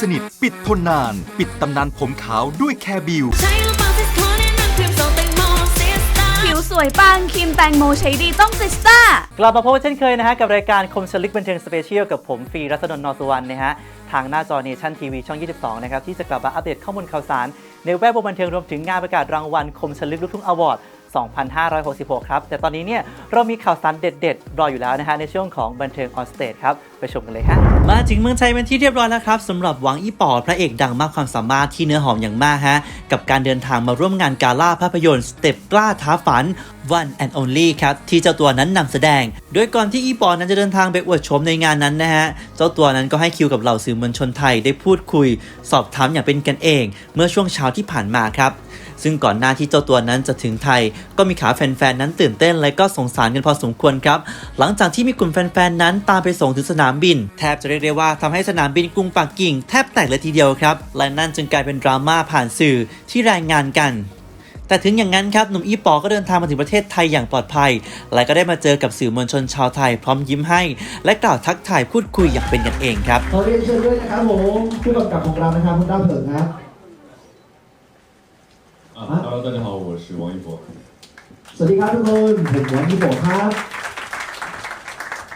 สนิท ปิดทนนาน ปิดตำนานผมขาวด้วยแคร์บิวใช้หรือเปล่าซิสโคนแนะนำครีมทรงแตงโมซิสตาผิวสวยปังครีมแตงโมใช้ดีต้องซิสต้า กลับมาพบกันเช่นเคยนะฮะ กับรายการคมชลิกบันเทิงสเปเชียลกับผมฟรีรัศดลนอสุวรรณนะฮะ ทางหน้าจอเนชั่นทีวีช่อง 22 นะครับ ที่จะกลับมาอัปเดตข้อมูลข่าวสาร ในแวดวงบันเทิงรวมถึงงานประกาศรางวัลคมชลิกลูกทุ่งอวอร์ด 2566 ครับ แต่ตอนนี้เนี่ยเรามีข่าวสารเด็ดๆ รออยู่แล้วนะฮะในช่วงของบันเทิงออนสเตจครับ ไปชมกันเลยฮะ มาถึงเมืองไทยเป็นที่เรียบร้อยแล้วครับสำหรับหวังอีป๋อพระเอกดังมากความสามารถที่เนื้อหอมอย่างมากฮะ กับการเดินทางมาร่วมงานกาล่าภาพยนตร์สเต็ปกล้าท้าฝัน One and Only ครับ ที่เจ้าตัวนั้นนำแสดง โดยก่อนที่อีปอนั้นจะเดินทางไปอวดชมในงานนั้นนะฮะ เจ้าตัวนั้นก็ให้คิวกับเหล่าสื่อมวลชนไทยได้พูดคุย สอบถามอย่างเป็นกันเอง เมื่อช่วงเช้าที่ผ่านมาครับ ซึ่งก่อนหน้าที่เจ้าตัวนั้นจะถึงไทยก็มีขาแฟนๆ นั้นตื่นเต้นและก็สงสารกันพอสมควรครับ หลังจากที่มีกลุ่มแฟนๆ นั้นตามไปส่งถึงสนามบิน แทบจะเรียกได้ว่าทำให้สนามบินกรุงปักกิ่งแทบแตกเลยทีเดียวครับ และนั่นจึงกลายเป็นดราม่าผ่านสื่อที่รายงานกันแต่ถึงอย่างนั้นครับหนุ่มอีปอก็เดินทางมาถึงประเทศไทยอย่างปลอดภัย และก็ได้มาเจอกับสื่อมวลชนชาวไทยพร้อมยิ้มให้ และกล่าวทักทายพูดคุยอย่างเป็นกันเองครับขอเรียนเชิญด้วยนะครับผมผู้กำกับของเรานะครับคุณด้าเผิงครับ ，Hello，大家好，我是王一博。 สวัสดีครับทุกคนผมหวังที่บอกครับ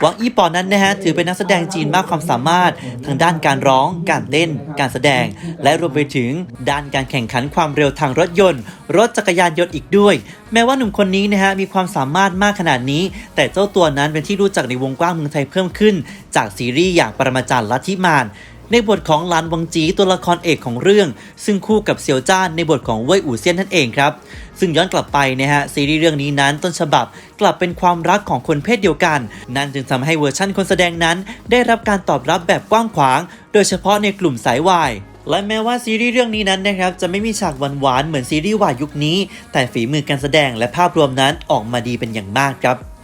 หวังอีปอนั้นนะฮะถือเป็นนักแสดงจีนมากความสามารถทางด้านการร้อง การเต้น การแสดง และรวมไปถึงด้านการแข่งขันความเร็วทางรถยนต์ รถจักรยานยนต์อีกด้วย แม้ว่าหนุ่มคนนี้นะฮะมีความสามารถมากขนาดนี้ แต่เจ้าตัวนั้นเป็นที่รู้จักในวงกว้างเมืองไทยเพิ่มขึ้น จากซีรีส์อย่างปรมาจารย์ลัทธิมาน ในบทของลานวังจีตัวละครเอกของเรื่อง ซึ่งคู่กับเซียวจ้านในบทของเว่ยอู่เซียนนั่นเองครับ ซึ่งย้อนกลับไปนะฮะซีรีส์เรื่องนี้นั้นต้นฉบับกลับเป็นความรักของคนเพศเดียวกัน นั่นจึงทำให้เวอร์ชั่นคนแสดงนั้น ได้รับการตอบรับแบบกว้างขวาง โดยเฉพาะในกลุ่มสายวายและแม้ว่าซีรีส์เรื่องนี้นั้นนะครับจะไม่มีฉากหวานๆเหมือนซีรีส์วายยุคนี้ แต่ฝีมือการแสดงและภาพรวมนั้นออกมาดีเป็นอย่างมากครับ